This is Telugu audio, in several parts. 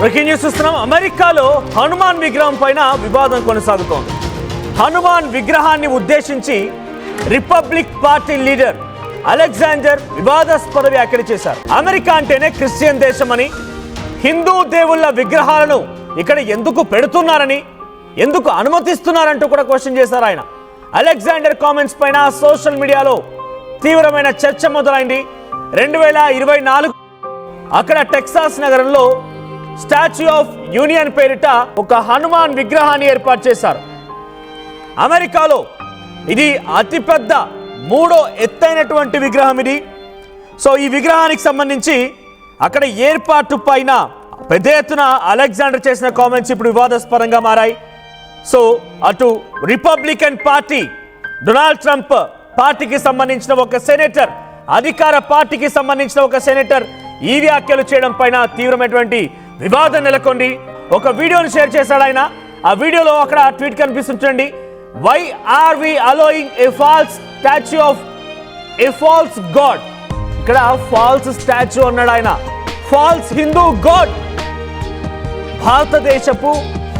బ్రేకింగ్ న్యూస్ చూస్తున్నాం అమెరికాలో హనుమాన్ విగ్రహం పైన వివాదం కొనసాగుతోంది. హనుమాన్ విగ్రహాన్ని ఉద్దేశించి రిపబ్లిక్ పార్టీ లీడర్ అలెగ్జాండర్ వివాదాస్పద వ్యాఖ్యలు చేశారు. అమెరికా అంటేనే క్రిస్టియన్ దేశమని హిందూ దేవుళ్ళ విగ్రహాలను ఇక్కడ ఎందుకు పెడుతున్నారని ఎందుకు అనుమతిస్తున్నారంటూ కూడా క్వశ్చన్ చేశారు ఆయన. అలెగ్జాండర్ కామెంట్స్ పైన సోషల్ మీడియాలో తీవ్రమైన చర్చ మొదలైంది. రెండు వేల ఇరవై నాలుగు అక్కడ టెక్సాస్ నగరంలో స్టాచ్యూ ఆఫ్ యూనియన్ పేరిట ఒక హనుమాన్ విగ్రహాన్ని ఏర్పాటు చేశారు. అమెరికాలో ఇది అతిపెద్ద మూడో ఎత్తైనటువంటి విగ్రహం ఇది. సో ఈ విగ్రహానికి సంబంధించి అక్కడ ఏర్పాటు పైన పెద్ద ఎత్తున అలెగ్జాండర్ చేసిన కామెంట్స్ ఇప్పుడు వివాదాస్పదంగా మారాయి. సో అటు రిపబ్లికన్ పార్టీ డొనాల్డ్ ట్రంప్ పార్టీకి సంబంధించిన ఒక సెనేటర్ అధికార పార్టీకి సంబంధించిన ఒక సెనేటర్ ఈ వ్యాఖ్యలు చేయడం పైన తీవ్రమైనటువంటి వివాదం నెలకొంది. ఒక వీడియోను షేర్ చేశాడు ఆయన. ఆ వీడియోలో అక్కడ tweet కనిపిస్తుంటండి why are we allowing a false statue of a false god ఇక్కడ ఫాల్స్ స్టాచ్యూ అన్నాడు ఆయన. ఫాల్స్ హిందూ గాడ్ భారతదేశపు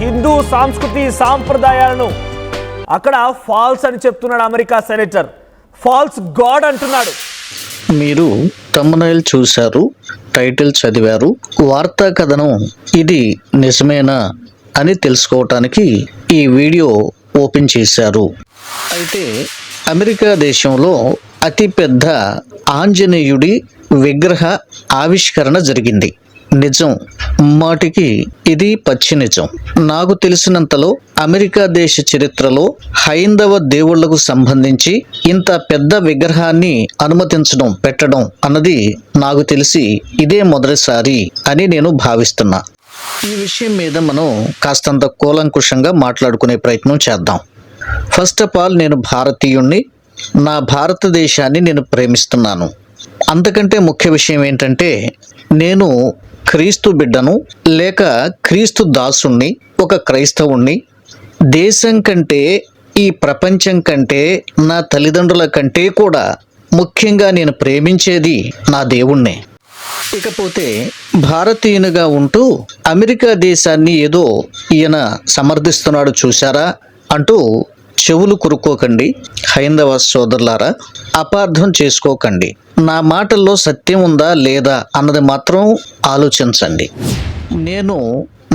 హిందూ సాంస్కృతి సాంప్రదాయాలను అక్కడ ఫాల్స్ అని చెప్తున్నాడు అమెరికా సెనేటర్ ఫాల్స్ గాడ్ అంటున్నాడు. మీరు తమ్మునైల్ చూశారు. టైటిల్ చదివారు. వార్తా కథనం ఇది నిజమేనా అని తెలుసుకోవటానికి ఈ వీడియో ఓపెన్ చేశారు. అయితే అమెరికా దేశంలో అతిపెద్ద ఆంజనేయుడి విగ్రహ ఆవిష్కరణ జరిగింది. నిజం. మాటికి ఇది పచ్చి నిజం. నాకు తెలిసినంతలో అమెరికా దేశ చరిత్రలో హైందవ దేవుళ్ళకు సంబంధించి ఇంత పెద్ద విగ్రహాన్ని అనుమతించడం పెట్టడం అన్నది నాకు తెలిసి ఇదే మొదటిసారి అని నేను భావిస్తున్నా. ఈ విషయం మీద మనం కాస్తంత కూలంకుషంగా మాట్లాడుకునే ప్రయత్నం చేద్దాం. ఫస్ట్ ఆఫ్ ఆల్ నేను భారతీయుణ్ణి నా భారతదేశాన్ని నేను ప్రేమిస్తున్నాను. అంతకంటే ముఖ్య విషయం ఏంటంటే నేను క్రీస్తు బిడ్డను లేక క్రీస్తు దాసుణ్ణి ఒక క్రైస్తవుణ్ణి దేశం కంటే ఈ ప్రపంచం కంటే నా తల్లిదండ్రుల కంటే కూడా ముఖ్యంగా నేను ప్రేమించేది నా దేవుణ్ణే. ఇకపోతే భారతీయునిగా ఉంటూ అమెరికా దేశాన్ని ఏదో ఈయన సమర్థిస్తున్నాడు చూశారా? అంటూ చెవులు కురుక్కోకండి. హైందవ సోదరులారా అపార్థం చేసుకోకండి. నా మాటల్లో సత్యం ఉందా లేదా అన్నది మాత్రం ఆలోచించండి. నేను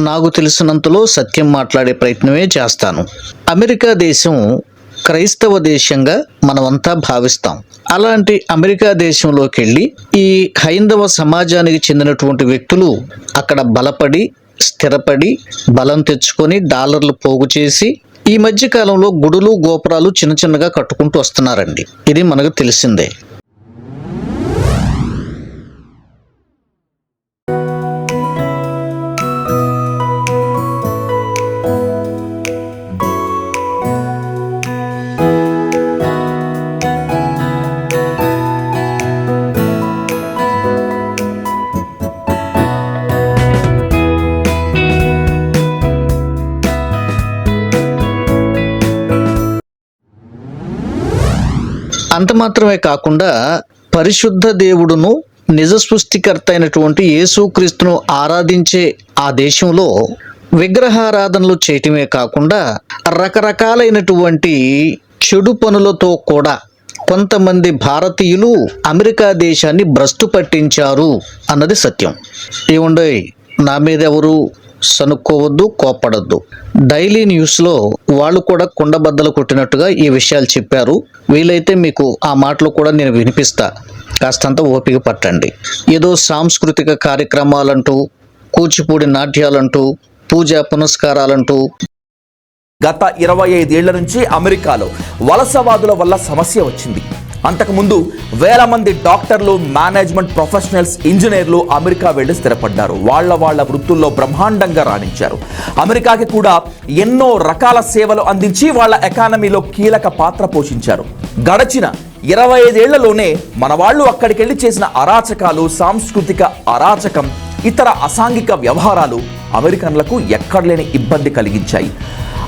నాకు తెలిసినంతలో సత్యం మాట్లాడే ప్రయత్నమే చేస్తాను. అమెరికా దేశం క్రైస్తవ దేశంగా మనమంతా భావిస్తాం. అలాంటి అమెరికా దేశంలోకి వెళ్ళి ఈ హైందవ సమాజానికి చెందినటువంటి వ్యక్తులు అక్కడ బలపడి స్థిరపడి బలం తెచ్చుకొని డాలర్లు పోగు చేసి ఈ మధ్య కాలంలో గుడులు గోపురాలు చిన్న చిన్నగా కట్టుకుంటూ వస్తున్నారండి. ఇది మనకు తెలిసిందే. అంత మాత్రమే కాకుండా పరిశుద్ధ దేవుడును నిజ సృష్టికర్త అయినటువంటి యేసుక్రీస్తును ఆరాధించే ఆ దేశంలో విగ్రహారాధనలు చేయటమే కాకుండా రకరకాలైనటువంటి చెడు పనులతో కూడా కొంతమంది భారతీయులు అమెరికా దేశాన్ని భ్రష్టు పట్టించారు అన్నది సత్యం. ఏముండే నా మీద ఎవరు సనుక్కోవద్దు కోపడద్దు డైలీ న్యూస్లో వాళ్ళు కూడా కుండబద్దలు కొట్టినట్టుగా ఈ విషయాలు చెప్పారు. వీలైతే మీకు ఆ మాటలు కూడా నేను వినిపిస్తా. కాస్తంత ఓపిక పట్టండి. ఏదో సాంస్కృతిక కార్యక్రమాలంటూ కూచిపూడి నాట్యాలంటూ పూజా పునస్కారాలంటూ. గత ఇరవై ఐదేళ్ళ నుంచి అమెరికాలో వలసవాదుల వల్ల సమస్య వచ్చింది. అంతకుముందు వేల మంది డాక్టర్లు మేనేజ్మెంట్ ప్రొఫెషనల్స్ ఇంజనీర్లు అమెరికా వెళ్ళి స్థిరపడ్డారు. వాళ్ళ వాళ్ళ వృత్తుల్లో బ్రహ్మాండంగా రాణించారు. అమెరికాకి కూడా ఎన్నో రకాల సేవలు అందించి వాళ్ళ ఎకానమీలో కీలక పాత్ర పోషించారు. గడచిన ఇరవై ఐదేళ్ళలోనే మన వాళ్ళు అక్కడికి వెళ్ళి చేసిన అరాచకాలు సాంస్కృతిక అరాచకం ఇతర అసాంఘిక వ్యవహారాలు అమెరికన్లకు ఎక్కడలేని ఇబ్బంది కలిగించాయి.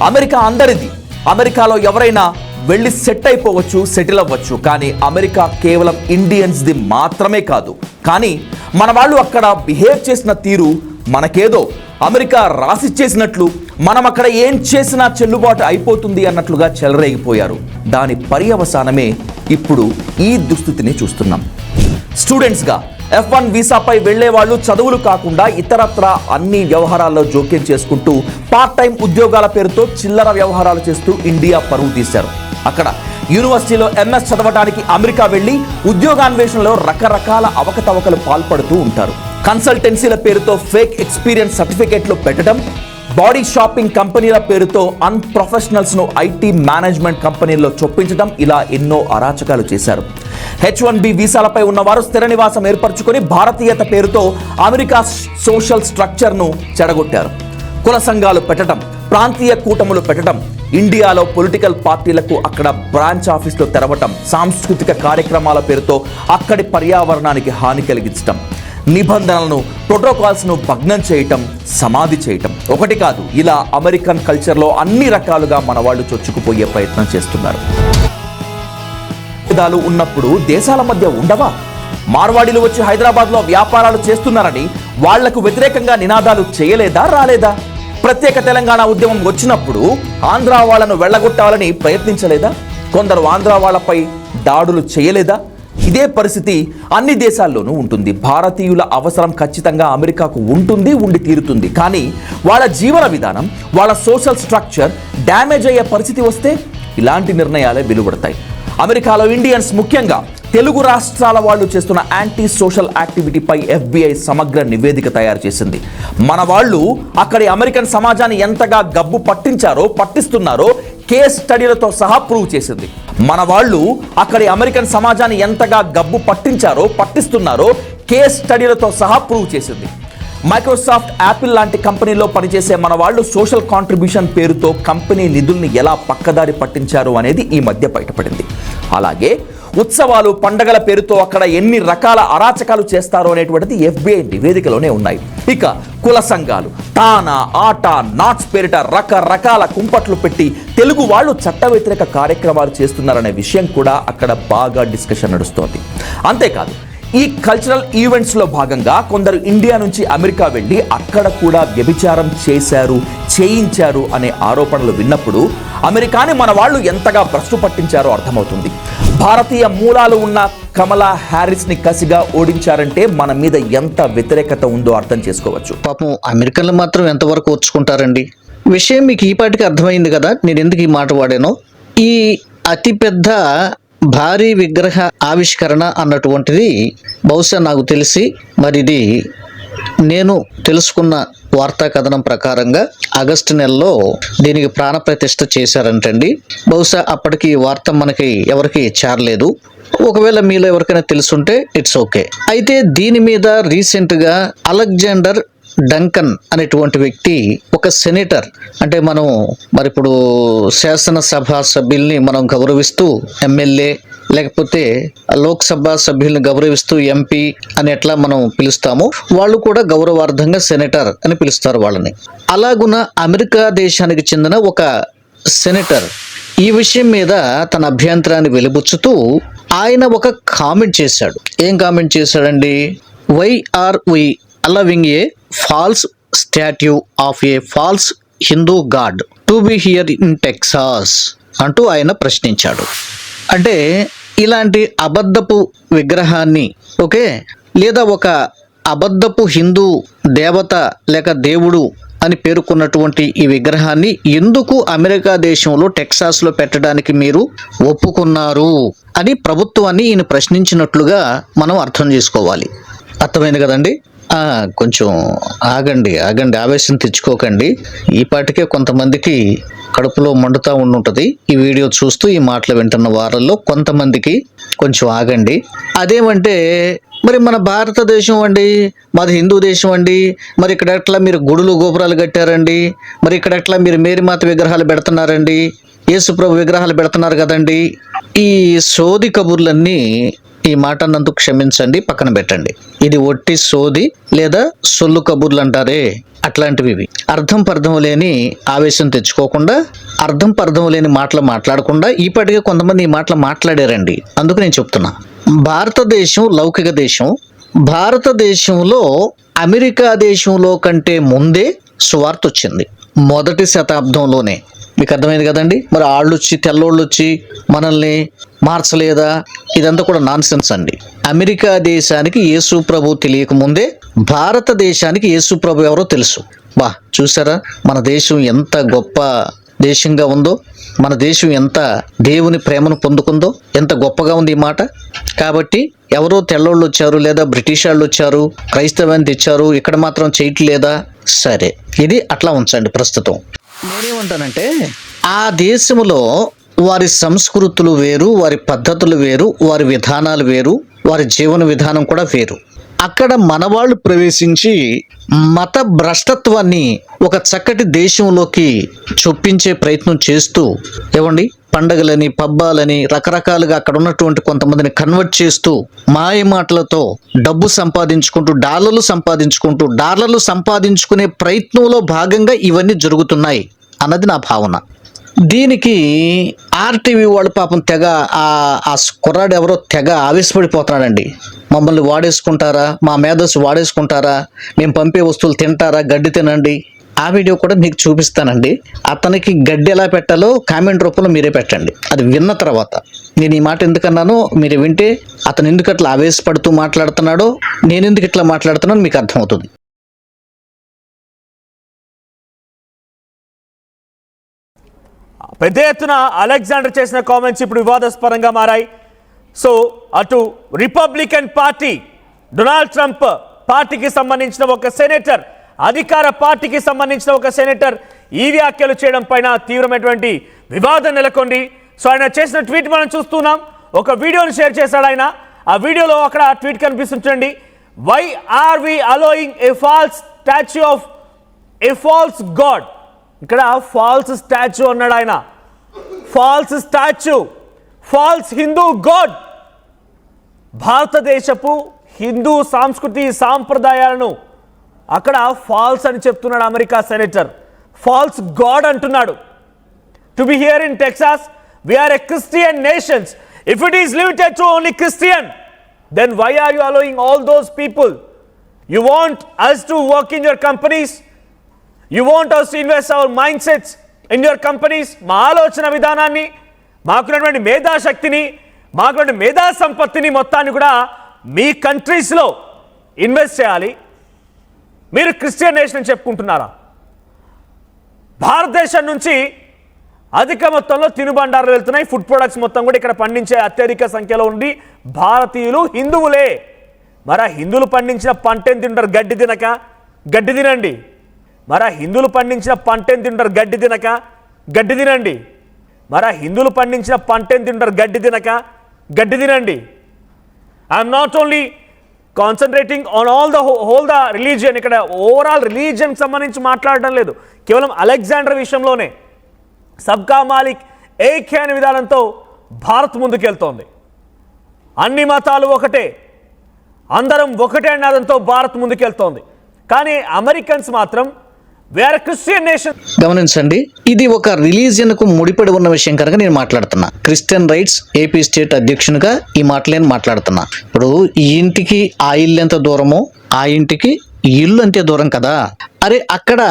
అమెరికా అందరిది అమెరికాలో ఎవరైనా వెళ్ళి సెట్ అయిపోవచ్చు సెటిల్ అవ్వచ్చు. కానీ అమెరికా కేవలం ఇండియన్స్ది మాత్రమే కాదు. కానీ మన వాళ్ళు అక్కడ బిహేవ్ చేసిన తీరు మనకేదో. అమెరికా రాసిచ్చేసినట్లు మనం అక్కడ ఏం చేసినా చెల్లుబాటు అయిపోతుంది అన్నట్లుగా చెలరేగిపోయారు. దాని పర్యవసానమే ఇప్పుడు ఈ దుస్థితిని చూస్తున్నాం. స్టూడెంట్స్గా ఎఫ్ వన్ వీసాపై వెళ్ళే వాళ్ళు చదువులు కాకుండా ఇతరత్ర అన్ని వ్యవహారాల్లో జోక్యం చేసుకుంటూ పార్ట్ టైం ఉద్యోగాల పేరుతో చిల్లర వ్యవహారాలు చేస్తూ ఇండియా పరువు తీశారు. అక్కడ యూనివర్సిటీలో ఎంఎస్ చదవడానికి అమెరికా వెళ్ళి ఉద్యోగాన్వేషణలో రకరకాల అవకతవకలు పాల్పడుతూ ఉంటారు. కన్సల్టెన్సీల పేరుతో ఫేక్ ఎక్స్పీరియన్స్ సర్టిఫికేట్లు పెట్టడం బాడీ షాపింగ్ కంపెనీల పేరుతో అన్ప్రొఫెషనల్స్ను ఐటీ మేనేజ్మెంట్ కంపెనీల్లో చొప్పించడం ఇలా ఎన్నో అరాచకాలు చేశారు. హెచ్ వన్ బి వీసాలపై ఉన్నవారు స్థిర నివాసం ఏర్పరచుకొని భారతీయత పేరుతో అమెరికా సోషల్ స్ట్రక్చర్ను చెడగొట్టారు. కుల సంఘాలు పెట్టడం ప్రాంతీయ కూటములు పెట్టడం ఇండియాలో పొలిటికల్ పార్టీలకు అక్కడ బ్రాంచ్ ఆఫీసులు తెరవటం సాంస్కృతిక కార్యక్రమాల పేరుతో అక్కడి పర్యావరణానికి హాని కలిగించటం నిబంధనలను ప్రోటోకాల్స్ను భగ్నం చేయటం సమాధి చేయటం. ఒకటి కాదు ఇలా అమెరికన్ కల్చర్లో అన్ని రకాలుగా మన వాళ్ళు చొచ్చుకుపోయే ప్రయత్నం చేస్తున్నారు. విధాలు ఉన్నప్పుడు దేశాల మధ్య ఉండవా? మార్వాడీలు వచ్చి హైదరాబాద్లో వ్యాపారాలు చేస్తున్నారని వాళ్ళకు వ్యతిరేకంగా నినాదాలు చేయలేదా రాలేదా? ప్రత్యేక తెలంగాణ ఉద్యమం వచ్చినప్పుడు ఆంధ్ర వాళ్ళను వెళ్ళగొట్టాలని ప్రయత్నించలేదా? కొందరు ఆంధ్ర వాళ్ళపై దాడులు చేయలేదా? ఇదే పరిస్థితి అన్ని దేశాల్లోనూ ఉంటుంది. భారతీయుల అవసరం ఖచ్చితంగా అమెరికాకు ఉంటుంది ఉండి తీరుతుంది. కానీ వాళ్ళ జీవన విధానం వాళ్ళ సోషల్ స్ట్రక్చర్ డ్యామేజ్ అయ్యే పరిస్థితి వస్తే ఇలాంటి నిర్ణయాలే వెలువడతాయి. అమెరికాలో ఇండియన్స్ ముఖ్యంగా తెలుగు రాష్ట్రాల వాళ్ళు చేస్తున్న యాంటీ సోషల్ యాక్టివిటీపై ఎఫ్బిఐ సమగ్ర నివేదిక తయారు చేసింది. మన వాళ్ళు అక్కడి అమెరికన్ సమాజాన్ని ఎంతగా గబ్బు పట్టించారో పట్టిస్తున్నారో కేస్ స్టడీలతో సహా ప్రూవ్ చేసింది. మన వాళ్ళు అక్కడి అమెరికన్ సమాజాన్ని ఎంతగా గబ్బు పట్టించారో పట్టిస్తున్నారో కేస్ స్టడీలతో సహా ప్రూవ్ చేసింది. మైక్రోసాఫ్ట్ యాపిల్ లాంటి కంపెనీలో పనిచేసే మన వాళ్ళు సోషల్ కాంట్రిబ్యూషన్ పేరుతో కంపెనీ నిధుల్ని ఎలా పక్కదారి పట్టించారు అనేది ఈ మధ్య బయటపడింది. అలాగే ఉత్సవాలు పండగల పేరుతో అక్కడ ఎన్ని రకాల అరాచకాలు చేస్తారో అనేటువంటిది ఎఫ్బిఐ నివేదికలోనే ఉన్నాయి. ఇక కుల సంఘాలు తానా ఆట నాట్స్ పేరిట రకరకాల కుంపట్లు పెట్టి తెలుగు వాళ్ళు చట్ట వ్యతిరేక కార్యక్రమాలు చేస్తున్నారనే విషయం కూడా అక్కడ బాగా డిస్కషన్ నడుస్తోంది. అంతేకాదు ఈ కల్చరల్ ఈవెంట్స్లో భాగంగా కొందరు ఇండియా నుంచి అమెరికా వెళ్ళి అక్కడ కూడా వ్యభిచారం చేశారు చేయించారు అనే ఆరోపణలు విన్నప్పుడు అమెరికాని మన వాళ్ళు ఎంతగా భ్రష్టు పట్టించారో అర్థమవుతుంది. భారతీయ మూలాలు ఉన్న కమలా హ్యారిస్ని కసిగా ఓడించారంటే మన మీద ఎంత వ్యతిరేకత ఉందో అర్థం చేసుకోవచ్చు. పాపం అమెరికన్లు మాత్రం ఎంతవరకు వచ్చుకుంటారండి విషయం మీకు ఈ పాటికి అర్థమైంది కదా నేను ఎందుకు ఈ మాట వాడానో? ఈ అతిపెద్ద భారీ విగ్రహ ఆవిష్కరణ అన్నటువంటిది బహుశా నాకు తెలిసి మరి ఇది నేను తెలుసుకున్న వార్తా కథనం ప్రకారంగా ఆగస్టు నెలలో దీనికి ప్రాణప్రతిష్ఠ చేశారంటండి. బహుశా అప్పటికి ఈ వార్త మనకి ఎవరికి చేరలేదు. ఒకవేళ మీలో ఎవరికైనా తెలుసుంటే ఇట్స్ ఓకే. అయితే దీని మీద రీసెంట్గా అలెగ్జాండర్ డంకన్ అనేటువంటి వ్యక్తి ఒక సెనేటర్. అంటే మనం మరి ఇప్పుడు శాసనసభ సభ్యుల్ని మనం గౌరవిస్తూ ఎమ్మెల్యే లేకపోతే లోక్సభ సభ్యుల్ని గౌరవిస్తూ ఎంపీ అని ఎట్లా మనం పిలుస్తామో వాళ్ళు కూడా గౌరవార్థంగా సెనేటర్ అని పిలుస్తారు వాళ్ళని. అలాగున అమెరికా దేశానికి చెందిన ఒక సెనేటర్ ఈ విషయం మీద తన అభ్యంతరాన్ని వెలిబుచ్చుతూ ఆయన ఒక కామెంట్ చేశాడు. ఏం కామెంట్ చేశాడండి? Why are we allowing a false statue of a false Hindu god to be here in Texas అంటూ ఆయన ప్రశ్నించాడు. అంటే ఇలాంటి అబద్ధపు విగ్రహాన్ని ఓకే? లేదా ఒక అబద్ధపు హిందూ దేవత లేక దేవుడు అని పేర్కొన్నటువంటి ఈ విగ్రహాన్ని ఎందుకు అమెరికా దేశంలో టెక్సాస్లో పెట్టడానికి మీరు ఒప్పుకున్నారు అని ప్రభుత్వాన్ని ఈయన ప్రశ్నించినట్లుగా మనం అర్థం చేసుకోవాలి. అర్థమైంది కదండి? కొంచెం ఆగండి ఆగండి ఆవేశం తెచ్చుకోకండి. ఈ పాటికే కొంతమందికి కడుపులో మండుతూ ఉండుంటుంది. ఈ వీడియో చూస్తూ ఈ మాటలు వింటున్న వారంలో కొంతమందికి కొంచెం ఆగండి. అదేమంటే మరి మన భారతదేశం అండి మాది హిందూ దేశం అండి మరి ఇక్కడ ఎట్లా మీరు గుడులు గోపురాలు కట్టారండి మరి ఇక్కడ ఎట్లా మీరు మేరీమాత విగ్రహాలు పెడుతున్నారండి యేసుప్రభు విగ్రహాలు పెడుతున్నారు కదండి ఈ సోది కబుర్లన్నీ ఈ మాట నందుకు క్షమించండి పక్కన పెట్టండి. ఇది ఒట్టి సోది లేదా సొల్లు కబుర్లు అంటారే? అట్లాంటివి ఇవి. అర్థం పర్థం లేని ఆవేశం తెచ్చుకోకుండా అర్థం పర్థం లేని మాటలు మాట్లాడకుండా ఈపాటిగా కొంతమంది ఈ మాటలు మాట్లాడారండి. అందుకు నేను చెప్తున్నా. భారతదేశం లౌకిక దేశం. భారతదేశంలో అమెరికా దేశంలో కంటే ముందే సువార్త వచ్చింది. మొదటి శతాబ్దంలోనే. మీకు అర్థమైంది కదండి? మరి ఆళ్ళు వచ్చి తెల్లోళ్ళు వచ్చి మనల్ని మార్చలేదా? ఇదంతా కూడా నాన్ అండి. అమెరికా దేశానికి యేసు ప్రభు తెలియక ముందే భారతదేశానికి యేసు ప్రభు ఎవరో తెలుసు. బా చూసారా? మన దేశం ఎంత గొప్ప దేశంగా ఉందో మన దేశం ఎంత దేవుని ప్రేమను పొందుకుందో ఎంత గొప్పగా ఉంది ఈ మాట. కాబట్టి ఎవరో తెల్లోళ్ళు వచ్చారు లేదా బ్రిటిష్ వాళ్ళు వచ్చారు క్రైస్తవాన్ని తెచ్చారు ఇక్కడ మాత్రం చేయట్లేదా? సరే ఇది అట్లా ఉంచండి ప్రస్తుతం. నేనేమంటానంటే ఆ దేశంలో వారి సంస్కృతులు వేరు వారి పద్ధతులు వేరు వారి విధానాలు వేరు వారి జీవన విధానం కూడా వేరు. అక్కడ మనవాళ్ళు ప్రవేశించి మత భ్రష్టత్వాన్ని ఒక చక్కటి దేశంలోకి చొప్పించే ప్రయత్నం చేస్తూ ఏమండి? పండగలని పబ్బాలని రకరకాలుగా అక్కడ ఉన్నటువంటి కొంతమందిని కన్వర్ట్ చేస్తూ మాయ మాటలతో డబ్బు సంపాదించుకుంటూ డాలర్లు సంపాదించుకుంటూ డాలర్లు సంపాదించుకునే ప్రయత్నంలో భాగంగా ఇవన్నీ జరుగుతున్నాయి అన్నది నా భావన. దీనికి ఆర్టీవీ వాళ్ళు పాపం తెగ ఆ కుర్రాడు ఎవరో తెగ ఆవేశపడిపోతున్నాడండి. మమ్మల్ని వాడేసుకుంటారా? మా మేధస్సు వాడేసుకుంటారా? మేము పంపే వస్తువులు తింటారా? గడ్డి తినండి? ఆ వీడియో కూడా మీకు చూపిస్తానండి. అతనికి గడ్డి ఎలా పెట్టాలో కామెంట్ రూపంలో మీరే పెట్టండి. అది విన్న తర్వాత. నేను ఈ మాట ఎందుకన్నానో మీరు వింటే అతను ఎందుకు అట్లా ఆవేశపడుతూ మాట్లాడుతున్నాడో నేను ఎందుకు ఇట్లా మాట్లాడుతున్నానో మీకు అర్థమవుతుంది. పెద్ద ఎత్తున అలెగ్జాండర్ చేసిన కామెంట్స్ ఇప్పుడు వివాదాస్పదంగా మారాయి. సో అటు రిపబ్లికన్ పార్టీ డొనాల్డ్ ట్రంప్ పార్టీకి సంబంధించిన ఒక సెనేటర్ అధికార పార్టీకి సంబంధించిన ఒక సెనేటర్ ఈ వ్యాఖ్యలు చేయడం పైన తీవ్రమైనటువంటి వివాదం నెలకొంది. సో ఆయన చేసిన ట్వీట్ మనం చూస్తున్నాం. ఒక వీడియోను షేర్ చేశాడు ఆయన. ఆ వీడియోలో అక్కడ tweet కనిపిస్తుంటండి why are we allowing a false statue of a false god ఇక్కడ ఫాల్స్ స్టాచ్యూ అన్నాడు ఆయన. False statue false Hindu god భారతదేశపు హిందూ సాంస్కృతి సాంప్రదాయాలను అక్కడ ఫాల్స్ అని చెప్తున్నాడు అమెరికా సెనేటర్. ఫాల్స్ గాడ్ అంటున్నాడు. To be here in Texas we are a Christian nations if it is limited to only Christian then why are you allowing all those people you want us to work in your companies you want us invest our mind sets in your companies మా ఆలోచన విధానాన్ని మాకున్నటువంటి మేధాశక్తిని మాకున్నటువంటి మేధా సంపత్తిని మొత్తాన్ని కూడా మీ కంట్రీస్లో ఇన్వెస్ట్ చేయాలి. మీరు క్రిస్టియన్ నేషన్ అని చెప్పుకుంటున్నారా? భారతదేశం నుంచి అధిక మొత్తంలో తినుబండారాలు వెళ్తున్నాయి. ఫుడ్ ప్రొడక్ట్స్ మొత్తం కూడా ఇక్కడ పండించే అత్యధిక సంఖ్యలో ఉండి భారతీయులు హిందువులే. మరి ఆ హిందువులు పండించిన పంటేం తింటారు? గడ్డి తినక. గడ్డి తినండి. మరి ఆ హిందువులు పండించిన పంటేం తింటారు? గడ్డి తినక. గడ్డి తినండి. మరి ఆ హిందువులు పండించిన పంటేం తింటారు? గడ్డి తినక. గడ్డి తినండి. I'm not only concentrating on all the whole the religion ఇక్కడ ఓవరాల్ రిలీజియన్ సంబంధించి మాట్లాడడం లేదు. కేవలం అలెగ్జాండర్ విషయంలోనే సబ్కా మాలిక్ ఏకే అనే విధానంతో భారత్ ముందుకెళ్తోంది. అన్ని మతాలు ఒకటే అందరం ఒకటే అన్నదంతో భారత్ ముందుకెళ్తోంది. కానీ అమెరికన్స్ మాత్రం గమనించండి ఇది ఒక రిలీజియన్కు ముడిపడి ఉన్న విషయం కనుక నేను మాట్లాడుతున్నా. క్రిస్టియన్ రైట్స్ ఏపీ స్టేట్ అధ్యక్షునిగా ఈ మాటలు నేను మాట్లాడుతున్నా. ఇప్పుడు ఈ ఇంటికి ఆ ఇల్లు ఎంత దూరమో ఆ ఇంటికి ఇల్లు అంతే దూరం కదా? అరే అక్కడ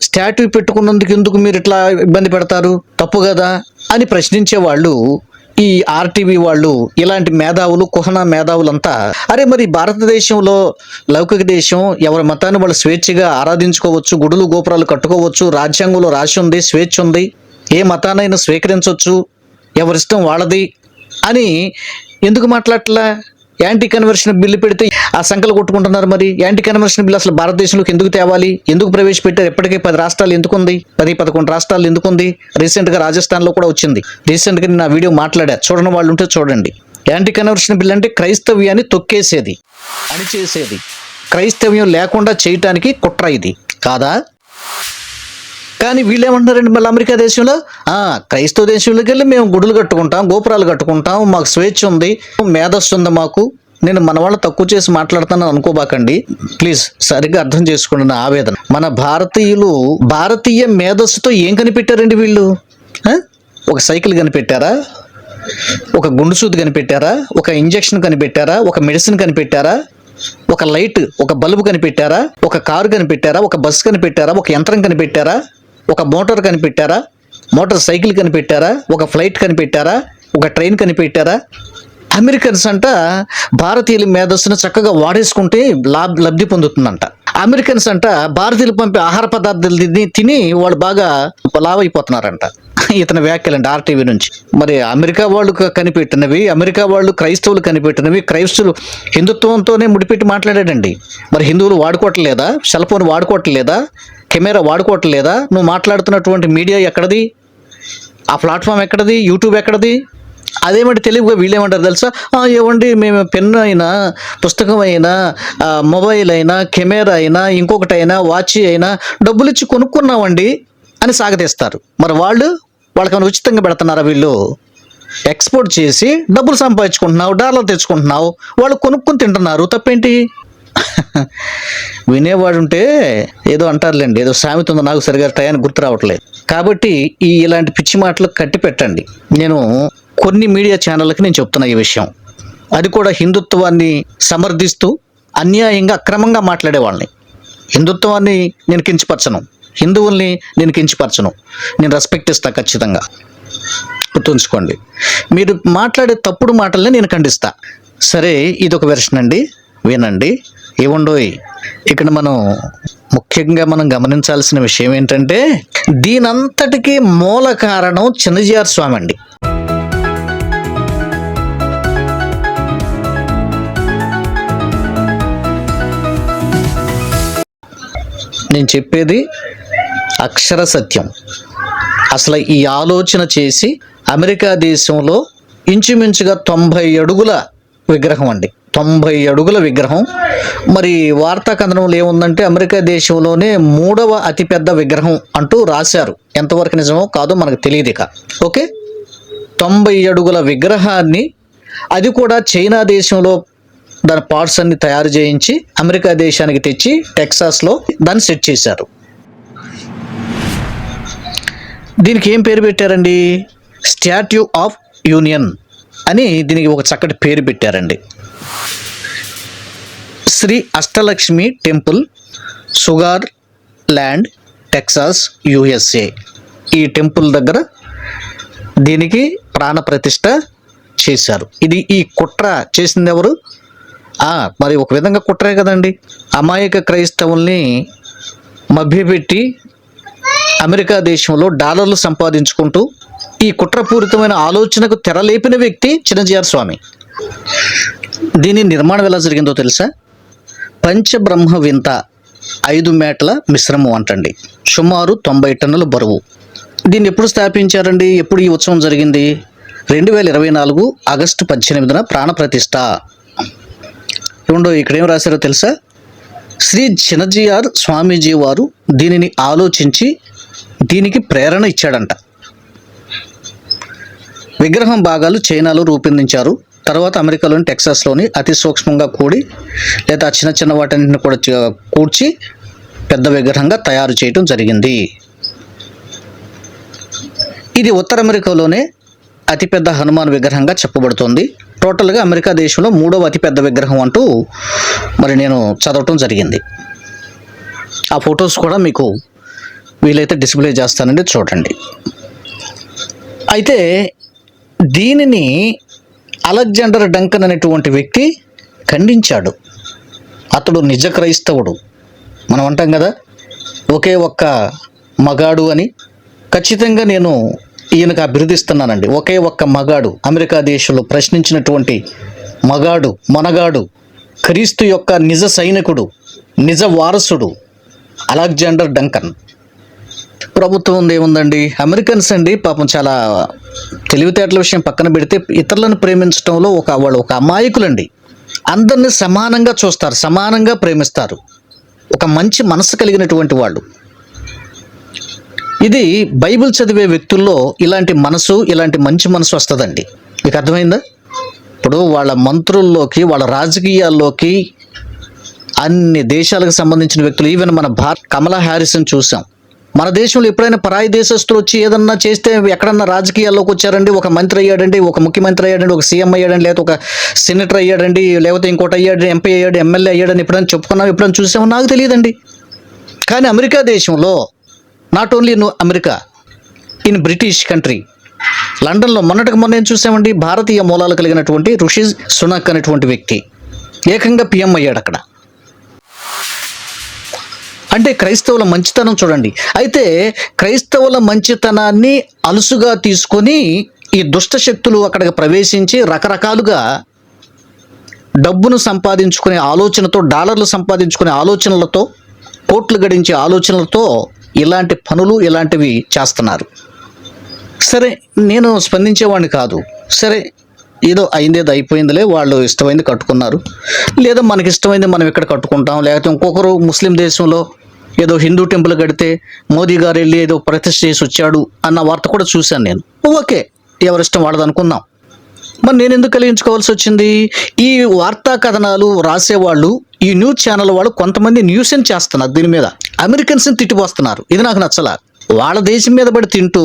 స్టాట్యూ పెట్టుకున్నందుకు ఎందుకు మీరు ఇట్లా ఇబ్బంది పెడతారు? తప్పు కదా? అని ప్రశ్నించే వాళ్ళు ఈ ఆర్టీవీ వాళ్ళు ఇలాంటి మేధావులు కుహన మేధావులంతా అరే మరి భారతదేశంలో లౌకిక దేశం ఎవరి మతాన్ని వాళ్ళు స్వేచ్ఛగా ఆరాధించుకోవచ్చు గుడులు గోపురాలు కట్టుకోవచ్చు రాజ్యాంగంలో రాసి ఉంది స్వేచ్ఛ ఉంది ఏ మతానైనా స్వీకరించవచ్చు ఎవరిష్టం వాళ్ళది అని ఎందుకు మాట్లాడట్లా? యాంటీ కన్వర్షన్ బిల్లు పెడితే ఆ సంఖ్యలు కొట్టుకుంటున్నారు మరి? యాంటీ కన్వర్షన్ బిల్ అసలు భారతదేశంలోకి ఎందుకు తేవాలి? ఎందుకు ప్రవేశపెట్టారు? ఇప్పటికే పది రాష్ట్రాలు ఎందుకుంది? పది పదకొండు రాష్ట్రాలు ఎందుకుంది? రీసెంట్గా రాజస్థాన్లో కూడా వచ్చింది. రీసెంట్గా నేను ఆ వీడియో మాట్లాడా చూడని వాళ్ళు ఉంటే చూడండి. యాంటీ కన్వర్షన్ బిల్ అంటే క్రైస్తవ్యాన్ని తొక్కేసేది అణిచేసేది. క్రైస్తవ్యం లేకుండా చేయటానికి కుట్ర ఇది. కాదా? కానీ వీళ్ళు ఏమంటున్నారండి మళ్ళీ అమెరికా దేశంలో? క్రైస్తవ దేశంలోకి వెళ్ళి మేము గుడులు కట్టుకుంటాం గోపురాలు కట్టుకుంటాం మాకు స్వేచ్ఛ ఉంది మేధస్సు ఉంది మాకు. నేను మన వాళ్ళు తక్కువ చేసి మాట్లాడుతానని అనుకోబాకండి. ప్లీజ్ సరిగ్గా అర్థం చేసుకోండి నా ఆవేదన. మన భారతీయులు భారతీయ మేధస్సుతో ఏం కనిపెట్టారండి వీళ్ళు? ఒక సైకిల్ కనిపెట్టారా? ఒక గుండు సూది కనిపెట్టారా? ఒక ఇంజెక్షన్ కనిపెట్టారా? ఒక మెడిసిన్ కనిపెట్టారా? ఒక లైట్ ఒక బల్బు కనిపెట్టారా? ఒక కారు కనిపెట్టారా? ఒక బస్సు కనిపెట్టారా? ఒక యంత్రం కనిపెట్టారా? ఒక మోటార్ కనిపెట్టారా? మోటార్ సైకిల్ కనిపెట్టారా? ఒక ఫ్లైట్ కనిపెట్టారా? ఒక ట్రైన్ కనిపెట్టారా? అమెరికన్స్ అంట భారతీయుల మేధస్సును చక్కగా వాడేసుకుంటే లాభ లబ్ధి పొందుతుందంట. అమెరికన్స్ అంట భారతీయులు పంపే ఆహార పదార్థాలు తిని తిని వాళ్ళు బాగా లావ్ అయిపోతున్నారంట ఇతని వ్యాఖ్యలండి ఆర్టీవీ నుంచి. మరి అమెరికా వాళ్ళు కనిపెట్టినవి అమెరికా వాళ్ళు క్రైస్తవులు కనిపెట్టినవి క్రైస్తవులు హిందుత్వంతోనే ముడిపెట్టి మాట్లాడాడండి. మరి హిందువులు వాడుకోవట్లేదా? సెల్ ఫోన్ వాడుకోవట్లేదా? కెమెరా వాడుకోవట్లేదా? నువ్వు మాట్లాడుతున్నటువంటి మీడియా ఎక్కడది? ఆ ప్లాట్ఫామ్ ఎక్కడది? యూట్యూబ్ ఎక్కడది? అదేమంటే తెలివిగా వీళ్ళేమంటారు తెలుసా? ఇవ్వండి ఏమండి మేము పెన్ అయినా పుస్తకం అయినా మొబైల్ అయినా కెమెరా అయినా ఇంకొకటి అయినా వాచ్ అయినా డబ్బులు ఇచ్చి కొనుక్కున్నామండి అని సాగతీస్తారు. మరి వాళ్ళు వాళ్ళకన్నా ఉచితంగా పెడుతున్నారా వీళ్ళు? ఎక్స్పోర్ట్ చేసి డబ్బులు సంపాదించుకుంటున్నావు డాలర్ తెచ్చుకుంటున్నావు వాళ్ళు కొనుక్కొని తింటున్నారు తప్పేంటి? వినేవాడు ఉంటే ఏదో అంటారులేండి ఏదో సామెత ఉందో నాకు సరిగా టయానికి గుర్తు రావట్లేదు. కాబట్టి ఈ ఇలాంటి పిచ్చి మాటలు కట్టి పెట్టండి. నేను కొన్ని మీడియా ఛానళ్ళకి నేను చెప్తున్నా ఈ విషయం. అది కూడా హిందుత్వాన్ని సమర్థిస్తూ అన్యాయంగా అక్రమంగా మాట్లాడే వాళ్ళని హిందుత్వాన్ని నేను కించపరచను. హిందువుల్ని నేను కించపరచను. నేను రెస్పెక్ట్ ఇస్తా ఖచ్చితంగా. గుర్తుంచుకోండి. మీరు మాట్లాడే తప్పుడు మాటల్ని నేను ఖండిస్తా. సరే ఇది ఒక వెర్షన్ అండి. వినండి. ఏముండోయ్? ఇక్కడ మనం ముఖ్యంగా మనం గమనించాల్సిన విషయం ఏంటంటే దీనంతటికీ మూల కారణం చిన్నజీఆర్ స్వామి అండి. నేను చెప్పేది అక్షర సత్యం. అసలు ఈ ఆలోచన చేసి అమెరికా దేశంలో ఇంచుమించుగా తొంభై అడుగుల విగ్రహం అండి. తొంభై అడుగుల విగ్రహం. మరి వార్తా కథనంలో ఏముందంటే అమెరికా దేశంలోనే మూడవ అతిపెద్ద విగ్రహం అంటూ రాశారు. ఎంతవరకు నిజమో కాదో మనకు తెలియదు ఇక. ఓకే? తొంభై అడుగుల విగ్రహాన్ని అది కూడా చైనా దేశంలో దాని పార్ట్స్ అన్ని తయారు చేయించి అమెరికా దేశానికి తెచ్చి టెక్సాస్లో దాన్ని సెట్ చేశారు. దీనికి ఏం పేరు పెట్టారండి? స్టాట్యూ ఆఫ్ యూనియన్ అని దీనికి ఒక చక్కటి పేరు పెట్టారండి. Shri Ashtalakshmi temple Sugar Land Texas USA. ఈ టెంపుల్ దగ్గర దీనికి ప్రాణ ప్రతిష్ట చేశారు. ఇది ఈ కుట్ర చేసింది ఎవరు? మరి ఒక విధంగా కుట్రే కదండి. అమాయక క్రైస్తవుల్ని మభ్యపెట్టి అమెరికా దేశంలో డాలర్లు సంపాదించుకుంటూ ఈ కుట్రపూరితమైన ఆలోచనకు తెరలేపిన వ్యక్తి చిన్నజీఆర్ స్వామి. దీని నిర్మాణం ఎలా జరిగిందో తెలుసా? పంచబ్రహ్మ వింత ఐదు మేటల మిశ్రమం అంటండి. సుమారు తొంభై టన్నుల బరువు. దీన్ని ఎప్పుడు స్థాపించారండి? ఎప్పుడు ఈ ఉత్సవం జరిగింది? రెండు వేల ఇరవై నాలుగు ఆగస్టు పద్దెనిమిదిన ప్రాణప్రతిష్ఠ. రెండో ఇక్కడేం రాశారో తెలుసా? శ్రీ చిన్నజీఆర్ స్వామీజీ వారు దీనిని ఆలోచించి దీనికి ప్రేరణ ఇచ్చాడంట. విగ్రహం భాగాలు చైనాలో రూపొందించారు. తర్వాత అమెరికాలోని టెక్సాస్లోని అతి సూక్ష్మంగా కూడి లేదా చిన్న చిన్న వాటిని కూడా కూర్చి పెద్ద విగ్రహంగా తయారు చేయడం జరిగింది. ఇది ఉత్తర అమెరికాలోనే అతిపెద్ద హనుమాన్ విగ్రహంగా చెప్పబడుతుంది. టోటల్గా అమెరికా దేశంలో మూడవ అతిపెద్ద విగ్రహం అంటూ మరి నేను చదవటం జరిగింది. ఆ ఫొటోస్ కూడా మీకు వీలైతే డిస్ప్లే చేస్తానండి చూడండి. అయితే దీనిని అలెగ్జాండర్ డంకన్ అనేటువంటి వ్యక్తి ఖండించాడు. అతడు నిజ క్రైస్తవుడు. మనం అంటాం కదా ఒకే ఒక్క మగాడు అని. ఖచ్చితంగా నేను ఈయనకు అభివృద్ధిస్తున్నానండి ఒకే ఒక్క మగాడు. అమెరికా దేశంలో ప్రశ్నించినటువంటి మగాడు మనగాడు క్రీస్తు యొక్క నిజ సైనికుడు నిజ వారసుడు అలెగ్జాండర్ డంకన్. ప్రభుత్వం ఏముందండి? అమెరికన్స్ అండి పాపం చాలా తెలివితేటల విషయం పక్కన పెడితే ఇతరులను ప్రేమించడంలో ఒక వాళ్ళు ఒక అమాయకులండి. అందరిని సమానంగా చూస్తారు సమానంగా ప్రేమిస్తారు. ఒక మంచి మనసు కలిగినటువంటి వాళ్ళు. ఇది బైబిల్ చదివే వ్యక్తుల్లో ఇలాంటి మనసు ఇలాంటి మంచి మనసు వస్తుందండి. మీకు అర్థమైందా? ఇప్పుడు వాళ్ళ మంత్రుల్లోకి వాళ్ళ రాజకీయాల్లోకి అన్ని దేశాలకు సంబంధించిన వ్యక్తులు ఈవెన్ మన భారత్ కమలా హ్యారిసన్ చూసాం. మన దేశంలో ఎప్పుడైనా పరాయి దేశస్తులు వచ్చి ఏదన్నా చేస్తే ఎక్కడన్నా రాజకీయాల్లోకి వచ్చారండి? ఒక మంత్రి అయ్యాడండి ఒక ముఖ్యమంత్రి అయ్యాడండి ఒక సీఎం అయ్యాడండి లేకపోతే ఒక సెనేటర్ అయ్యాడండి లేకపోతే ఇంకోటి అయ్యాడు ఎంపీ అయ్యాడు ఎమ్మెల్యే అయ్యాడని ఎప్పుడైనా చెప్పుకున్నాం ఎప్పుడైనా చూసామో? నాకు తెలియదండి. కానీ అమెరికా దేశంలో not only in America in British country లండన్లో మొన్నటికి మొన్న ఏం చూసామండి? భారతీయ మూలాలు కలిగినటువంటి ఋషి సునక్ అనేటువంటి వ్యక్తి ఏకంగా పిఎం అయ్యాడు అక్కడ అంటే క్రైస్తవుల మంచితనం చూడండి. అయితే క్రైస్తవుల మంచితనాన్ని అలుసుగా తీసుకొని ఈ దుష్ట శక్తులు అక్కడికి ప్రవేశించి రకరకాలుగా డబ్బును సంపాదించుకునే ఆలోచనతో డాలర్లు సంపాదించుకునే ఆలోచనలతో కోట్లు గడించే ఆలోచనలతో ఇలాంటి పనులు ఇలాంటివి చేస్తున్నారు. సరే నేను స్పందించేవాడిని కాదు. సరే ఏదో అయిందేదో అయిపోయిందిలే వాళ్ళు ఇష్టమైంది కట్టుకున్నారు. లేదా మనకి ఇష్టమైంది మనం ఇక్కడ కట్టుకుంటాం లేకపోతే ఇంకొకరు ముస్లిం దేశంలో ఏదో హిందూ టెంపుల్ కడితే మోదీ గారు వెళ్ళి ఏదో ప్రతిష్ట చేసి వచ్చాడు అన్న వార్త కూడా చూశాను నేను. ఓకే ఎవరిష్టం వాళ్ళది అనుకుందాం. మరి నేను ఎందుకు కలిగించుకోవాల్సి వచ్చింది? ఈ వార్తా కథనాలు రాసేవాళ్ళు ఈ న్యూస్ ఛానల్ వాళ్ళు కొంతమంది న్యూసెన్ చేస్తున్నారు దీని మీద. అమెరికన్స్ని తిట్టిపోస్తున్నారు. ఇది నాకు నచ్చల. వాళ్ళ దేశం మీద పడి తింటూ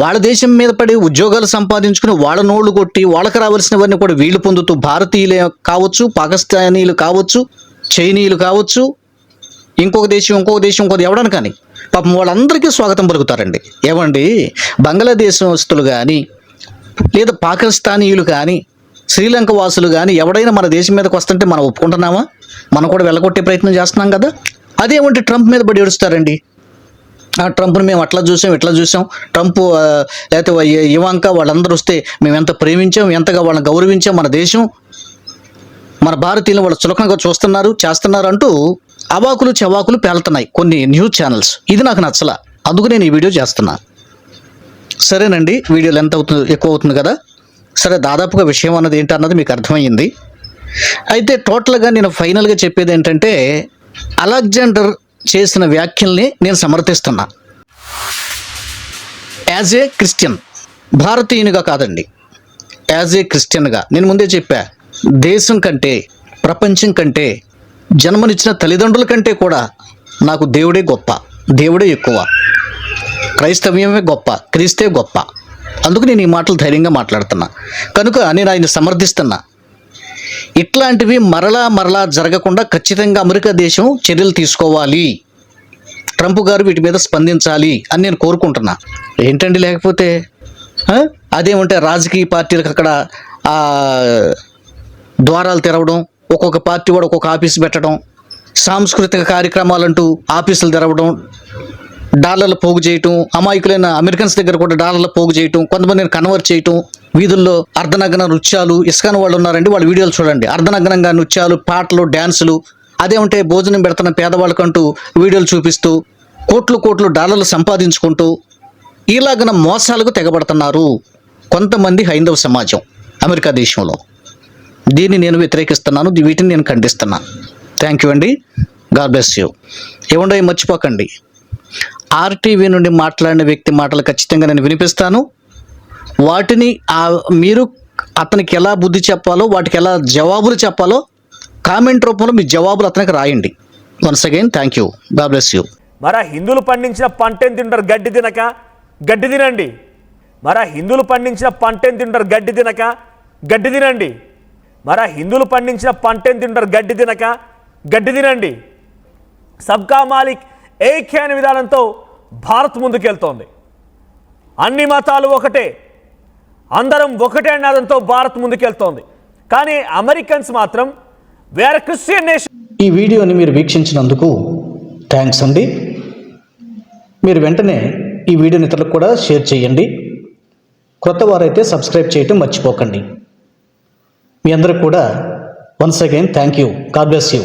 వాళ్ళ దేశం మీద పడి ఉద్యోగాలు సంపాదించుకుని వాళ్ళ నోళ్ళు కొట్టి వాళ్ళకి రావాల్సినవన్నీ కూడా వీళ్ళు పొందుతూ భారతీయులే కావచ్చు పాకిస్తానీలు కావచ్చు చైనీయులు కావచ్చు ఇంకొక దేశం ఇంకొక దేశం ఇంకొక ఎవడని కానీ పాపం వాళ్ళందరికీ స్వాగతం పలుకుతారండి. ఏమండి? బంగ్లాదేశస్తులు కానీ లేదా పాకిస్తానీయులు కానీ శ్రీలంక వాసులు కానీ ఎవడైనా మన దేశం మీదకి వస్తుంటే మనం ఒప్పుకుంటున్నామా? మనం కూడా వెళ్ళగొట్టే ప్రయత్నం చేస్తున్నాం కదా? అదేమంటే ట్రంప్ మీద పడి ఏడుస్తారండి. ఆ ట్రంప్ని మేము అట్లా చూసాం ఇట్లా చూసాం. ట్రంప్ లేకపోతే ఇవాంక వాళ్ళందరూ వస్తే మేము ఎంత ప్రేమించాం ఎంతగా వాళ్ళని గౌరవించాం మన దేశం. మన భారతీయులు వాళ్ళు చులకనగా చూస్తున్నారు చేస్తున్నారు అంటూ అవాకులు చవాకులు పేలుతున్నాయి కొన్ని న్యూస్ ఛానల్స్. ఇది నాకు నచ్చల. అందుకు నేను ఈ వీడియో చేస్తున్నా. సరేనండి వీడియోలు ఎంత అవుతుంది ఎక్కువ అవుతుంది కదా? సరే దాదాపుగా విషయం అన్నది ఏంటి అన్నది మీకు అర్థమైంది అయితే టోటల్గా నేను ఫైనల్గా చెప్పేది ఏంటంటే అలెగ్జాండర్ చేసిన వ్యాఖ్యల్ని నేను సమర్థిస్తున్నా. యాజ్ ఏ క్రిస్టియన్ భారతీయునిగా కాదండి. యాజ్ ఏ క్రిస్టియన్గా. నేను ముందే చెప్పా దేశం కంటే ప్రపంచం కంటే జన్మనిచ్చిన తల్లిదండ్రుల కంటే కూడా నాకు దేవుడే గొప్ప దేవుడే ఎక్కువ. క్రైస్తవ్యమే గొప్ప క్రీస్తే గొప్ప. అందుకు నేను ఈ మాటలు ధైర్యంగా మాట్లాడుతున్నా. కనుక నేను ఆయన సమర్థిస్తున్నా. ఇట్లాంటివి మరలా మరలా జరగకుండా ఖచ్చితంగా అమెరికా దేశం చర్యలు తీసుకోవాలి. ట్రంప్ గారు వీటి మీద స్పందించాలి అని నేను కోరుకుంటున్నా. ఏంటండి లేకపోతే? అదేమంటే రాజకీయ పార్టీలకు అక్కడ ద్వారాలు తెరవడం ఒక్కొక్క పార్టీ వాడు ఒక్కొక్క ఆఫీస్ పెట్టడం సాంస్కృతిక కార్యక్రమాలంటూ ఆఫీసులు తెరవడం డాలర్లు పోగు చేయటం అమాయకులైన అమెరికన్స్ దగ్గర కూడా డాలర్లు పోగు చేయటం కొంతమందిని కన్వర్ట్ చేయటం వీధుల్లో అర్ధనగ్న నృత్యాలు ఇస్కాన్ వాళ్ళు ఉన్నారండి వాళ్ళ వీడియోలు చూడండి. అర్ధనగ్నంగా నృత్యాలు పాటలు డ్యాన్సులు అదేమంటే భోజనం పెడుతున్న పేదవాళ్ళకంటూ వీడియోలు చూపిస్తూ కోట్లు కోట్లు డాలర్లు సంపాదించుకుంటూ ఇలాగన మోసాలకు తెగబడుతున్నారు కొంతమంది హైందవ సమాజం అమెరికా దేశంలో. దీన్ని నేను వ్యతిరేకిస్తున్నాను వీటిని నేను ఖండిస్తున్నాను థ్యాంక్ యూ అండి. గాడ్ బ్లెస్ యూ ఏమండో మర్చిపోకండి. ఆర్టీవీ నుండి మాట్లాడిన వ్యక్తి మాటలు ఖచ్చితంగా నేను వినిపిస్తాను. వాటిని మీరు అతనికి ఎలా బుద్ధి చెప్పాలో వాటికి ఎలా జవాబులు చెప్పాలో కామెంట్ రూపంలో మీ జవాబులు అతనికి రాయండి. Once again thank you God bless you మరి హిందువులు పండించిన పంటేం తింటారు? గడ్డి తినక? గడ్డి తినండి. మరి హిందువులు పండించిన పంటేం తింటారు? గడ్డి తినక? గడ్డి తినండి. మరి ఆ హిందువులు పండించిన పంటని తింటారు? గడ్డి తినక? గడ్డి తినండి. సబ్కా మాలిక్ ఏకే అనే విధానంతో భారత్ ముందుకెళ్తోంది. అన్ని మతాలు ఒకటే. అందరం ఒకటే అన్నదంతో భారత్ ముందుకెళ్తోంది. కానీ అమెరికన్స్ మాత్రం వేరే క్రిస్టియన్ నేషన్ ఈ వీడియోని మీరు వీక్షించినందుకు థ్యాంక్స్ అండి. మీరు వెంటనే ఈ వీడియోని ఇతరులకు కూడా షేర్ చేయండి. కొత్త వారైతే సబ్స్క్రైబ్ చేయటం మర్చిపోకండి. మీ అందరికి కూడా once again thank you God bless you